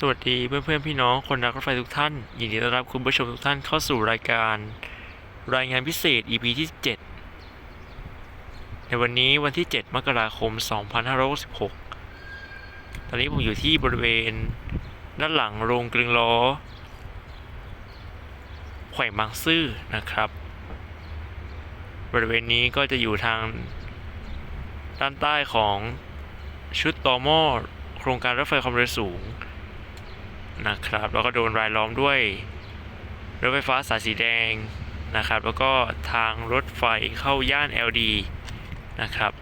สวัสดีเพื่อนเพื่อนพี่น้องคนรักรถไฟทุกท่าน ยินดีต้อนรับคุณผู้ชมทุกท่านเข้าสู่รายการ รายงานพิเศษ EP ที่ 7 ในวันนี้วันที่ 7 มกราคม 2566 ตอนนี้ผมอยู่ที่บริเวณ ด้านหลังโรงกลึงล้อ แขวงบางซื่อนะครับ บริเวณนี้ก็จะอยู่ทาง ด้านใต้ของชุดตอหม้อโครงการรถไฟความเร็วสูง นะครับ แล้วก็โดนรายล้อมด้วยรถไฟฟ้าสายสีแดงนะครับ แล้วก็ทางรถไฟเข้าย่าน LD นะครับ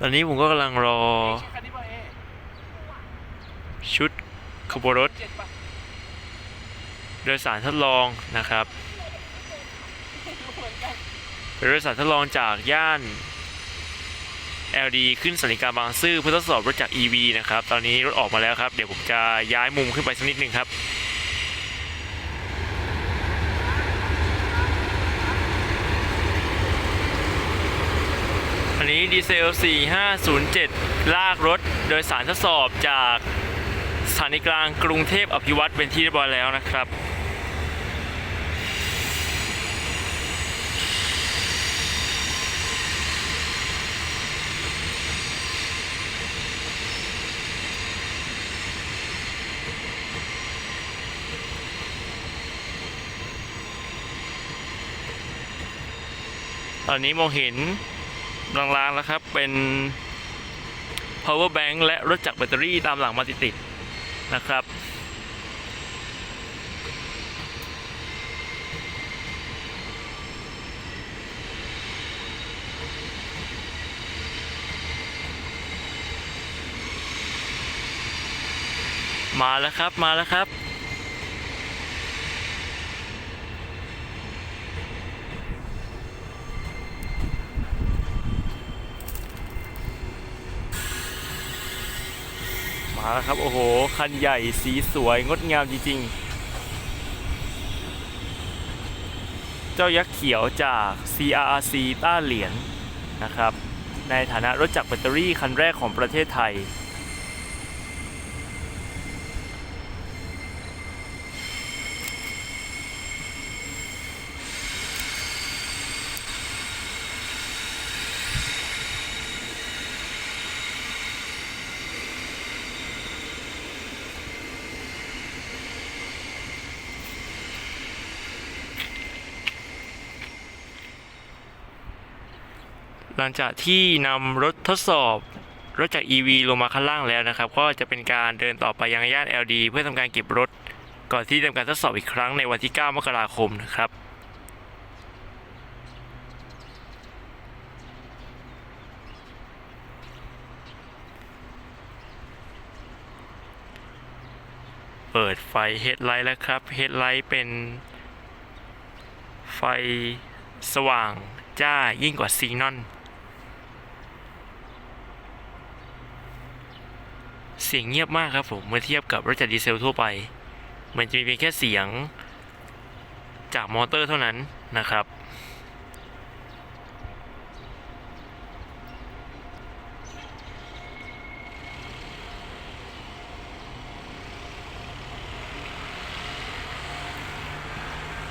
ตอนนี้ผมก็กำลังรอ ชุดขบวนรถ โดยสารทดลองนะครับเป็นโดยสารทดลองจากย่าน LD ขึ้นสถานีกลางบางซื่อเพื่อทดสอบรถจาก EV นะครับ ตอนนี้รถออกมาแล้วครับ เดี๋ยวผมจะย้ายมุมขึ้นไปสักนิดหนึ่งครับอันนี้ดีเซล 4507 ลากรถโดยสารทดสอบจากสถานีกลางกรุงเทพอภิวัตรเป็นที่เรียบร้อยแล้วนะครับ ตอนนี้มองเห็นลางๆแล้วครับ เป็น power bank และรถจักรแบตเตอรี่ตามหลังมาติดๆนะครับมาแล้วครับ มาแล้วครับาครับ โอ้โห คันใหญ่สีสวยงดงามจริงๆ เจ้ายักษ์เขียวจาก CRRC ต้าเหรียญนะครับ ในฐานะรถจักรแบตเตอรี่คันแรกของประเทศไทย หลังจากที่นำรถทดสอบรถจาก EV ลงมาข้างล่างแล้วนะครับ ก็จะเป็นการเดินต่อไปยังย่าน LD เพื่อทำการเก็บรถ ก่อนที่ทำการทดสอบอีกครั้งในวันที่ 9 มกราคมนะครับเปิดไฟเฮดไลท์แล้วครับเฮดไลท์เป็น ไฟสว่างจ้ายิ่งกว่าซีนอน เสียงเงียบมากครับผมเมื่อเทียบกับรถจักรดีเซลทั่วไป มันจะมีเพียงแค่เสียงจากมอเตอร์เท่านั้นนะครับ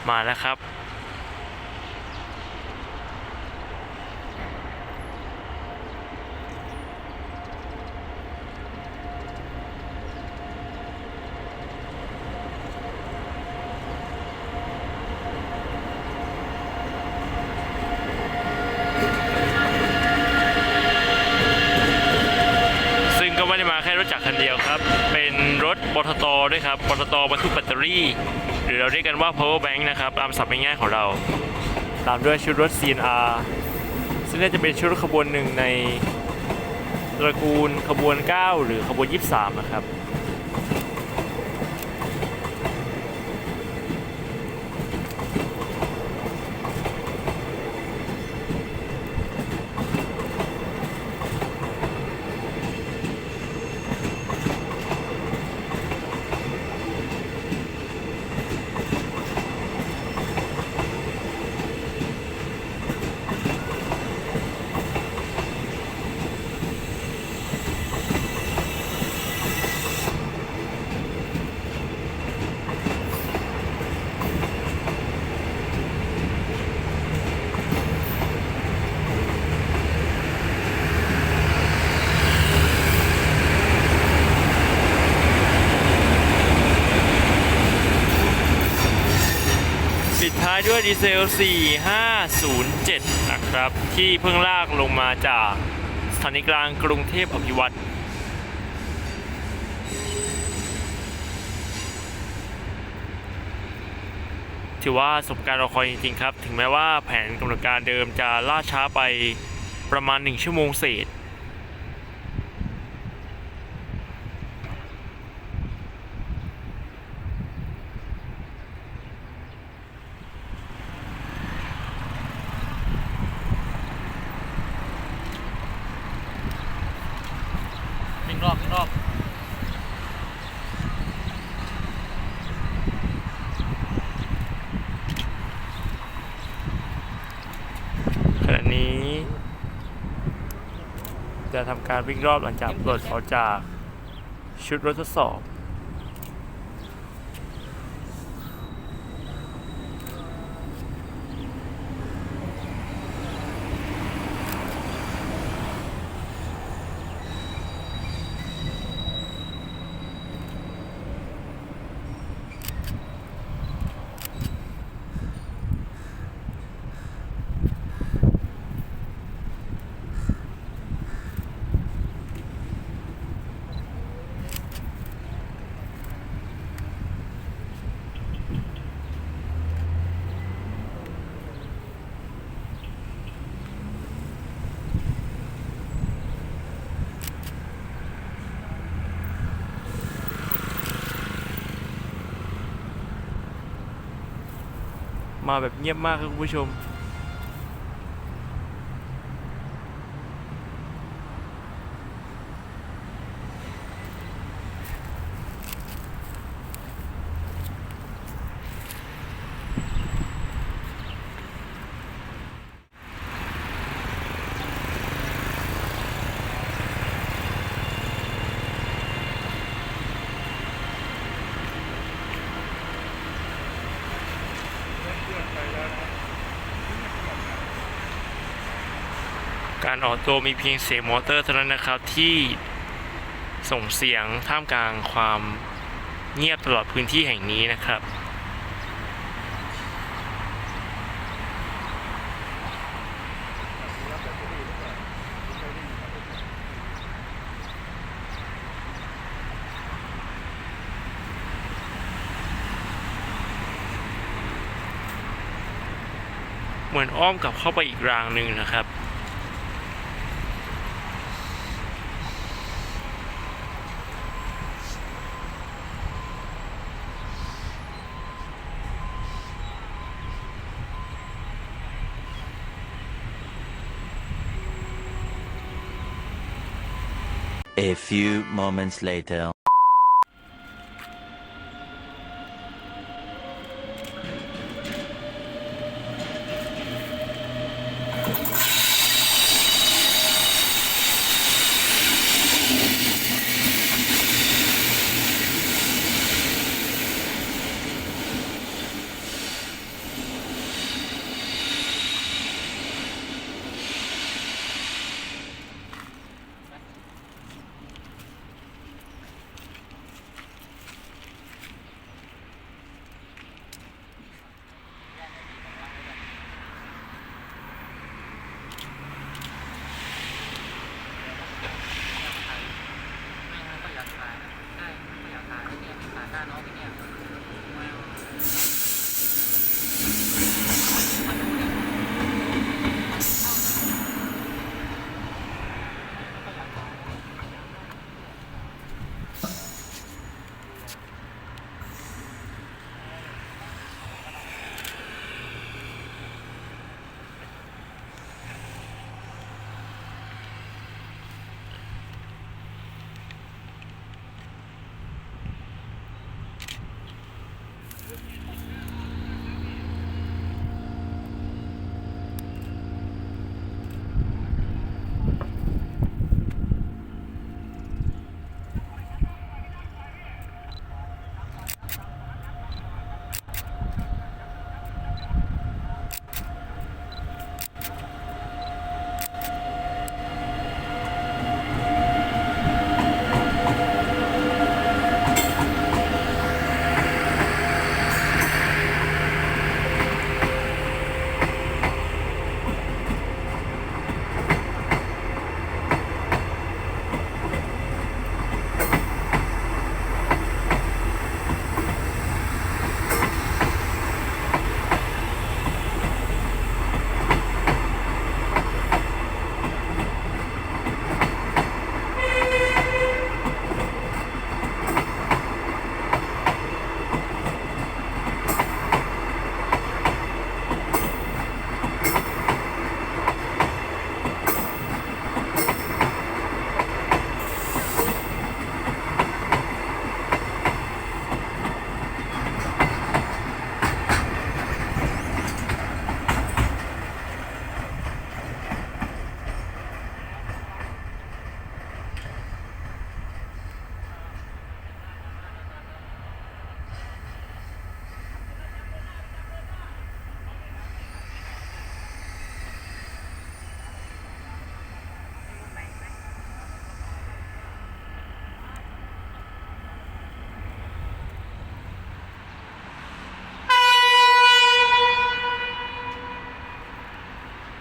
มาแล้วครับ ซึ่งก็ไม่ได้มาแค่รถจักรคันเดียวครับ เป็นรถป ครับปตทบรรทุกแบตเตอรี่ หรือเราเรียกกันว่า power bank นะครับตามศัพท์ง่ายๆของเรา ตามด้วยชุดรถ CNR ซึ่งน่าจะเป็นชุดขบวนหนึ่งในตระกูลขบวน 9 หรือขบวน 23 นะครับ ม ด้วยดีเซล 4507 นะครับ ที่เพิ่งลากลงมาจากสถานีกลางกรุงเทพอภิวัตรถือว่าสมการรอคอยจริงๆครับ ถึงแม้ว่าแผนกำหนดการเดิมจะล่าช้าไปประมาณ 1 ชั่วโมงเศษางรอบวิ่งรอบขณะนี้ จะทำการวิ่งรอบหลังจากปลดออกจากชุดรถทดสอบ มาแบบเงียบมากครับคุณผู้ชม การออกตัวมีเพียงเสียงมอเตอร์เท่านั้นนะครับที่ส่งเสียงท่ามกลางความเงียบตลอดพื้นที่แห่งนี้นะครับเหมือนอ้อมกลับเข้าไปอีกรางหนึ่งนะครับ A few moments later.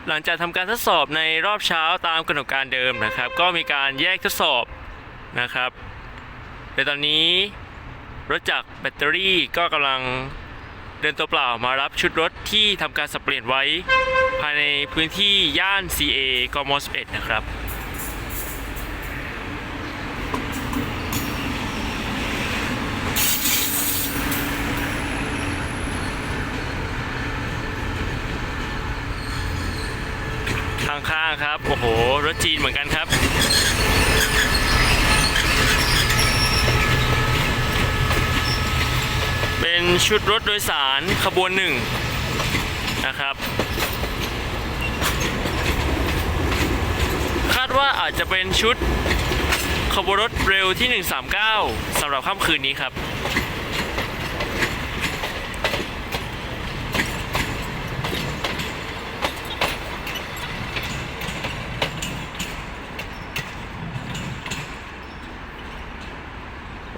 หลังจากทำการทดสอบในรอบเช้าตามกำหนดการเดิมนะครับ ก็มีการแยกทดสอบนะครับโดยตอนนี้รถจักรแบตเตอรี่ก็กำลังเดินตัวเปล่ามารับชุดรถที่ทำการสับเปลี่ยนไว้ ภายในพื้นที่ย่าน CA กม 11 นะครับางข้างครับ โอ้โห รถจีนเหมือนกันครับ เป็นชุดรถโดยสารขบวนหนึ่งนะครับ คาดว่าอาจจะเป็นชุดขบวนรถเร็วที่ 139สำหรับค่ำคืนนี้ครับ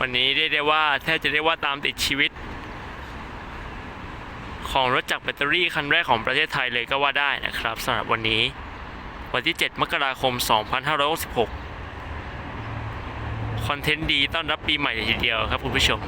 วันนี้เรียกได้ว่าแทบจะเรียกว่าตามติดชีวิต ของรถจักรแบตเตอรี่คันแรกของประเทศไทยเลยก็ว่าได้นะครับสำหรับวันนี้ วันที่ 7 มกราคม 2566 คอนเทนต์ดีต้อนรับปีใหม่เลยทีเดียวครับคุณผู้ชม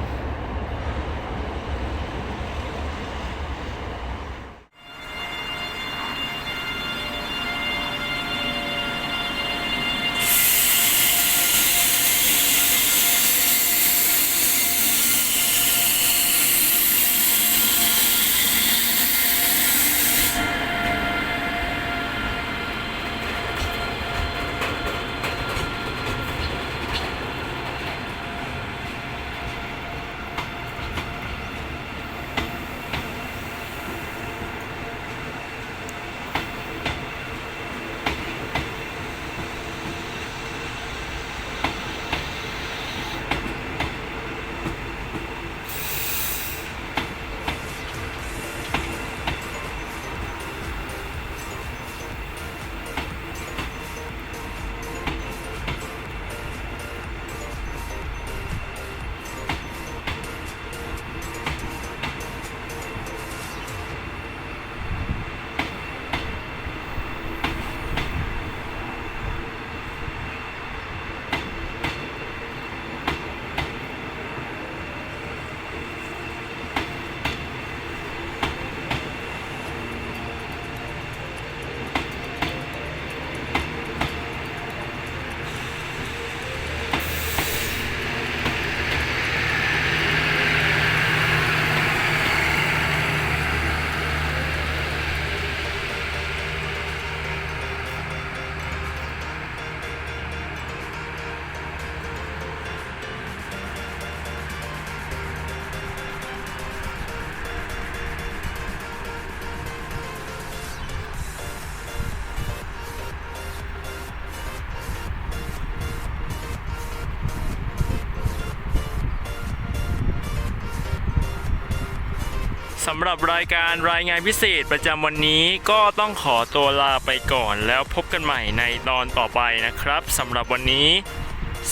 ำหรับรายการรายงานพิเศษประจำวันนี้ก็ต้องขอตัวลาไปก่อนแล้วพบกันใหม่ในตอนต่อไปนะครับสำหรับวันนี้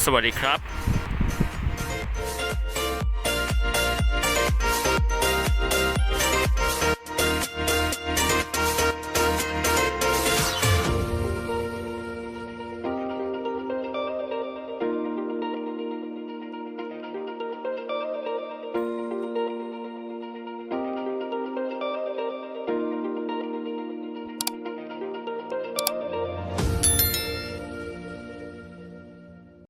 สวัสดีครับ